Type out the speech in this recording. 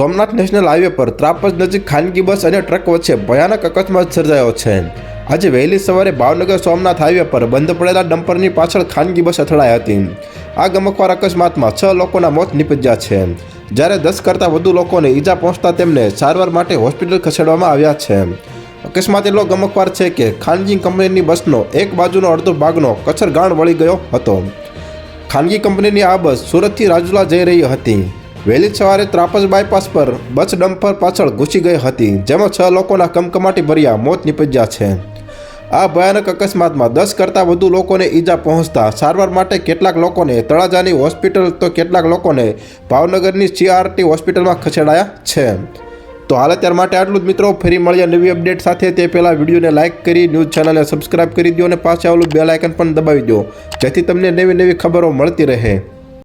Somnath national highway પર ત્રાપજ નજીક ખાનગી બસ અને ટ્રક વચ્ચે ભયાનક અકસ્માત સર્જાયો છે. આજે વહેલી સવારે ભાવનગર સોમનાથ હાઈવે પર બંધ પડેલા ડમ્પરની પાછળ ખાનગી બસ અથડાઈ હતી. આ ગમકવાર અકસ્માતમાં છ લોકોના મોત નીપજ્યા છે. જ્યારે દસ કરતાં વધુ લોકોને ઈજા પહોંચતા તેમને સારવાર માટે હોસ્પિટલ ખસેડવામાં આવ્યા છે. અકસ્માત એટલો ગમકવાર છે કે ખાનગી કંપનીની બસનો એક બાજુનો અડધો ભાગનો કચરગાણ વળી ગયો હતો. ખાનગી કંપનીની આ બસ સુરતથી રાજુલા જઈ રહી હતી. વહેલી સવારે ત્રાપજ બાયપાસ પર બસ ડમ્પર પાછળ ઘૂસી ગઈ હતી, જેમાં છ લોકોના કમકમાટી ભર્યા, મોત નીપજ્યા છે. આ ભયાનક અકસ્માતમાં દસ કરતાં વધુ લોકોને ઈજા પહોંચતા સારવાર માટે કેટલાક લોકોને તળાજાની હોસ્પિટલ તો કેટલાક લોકોને ભાવનગરની સીઆરટી હોસ્પિટલમાં ખસેડાયા છે. તો હાલ અત્યાર માટે આટલું જ મિત્રો, ફરી મળીએ નવી અપડેટ સાથે. તે પહેલાં વિડીયોને લાઇક કરી, ન્યૂઝ ચેનલને સબસ્ક્રાઇબ કરી દો અને પાછા આવેલું બેલ આઇકન પણ દબાવી દો જેથી તમને નવી નવી ખબરો મળતી રહે.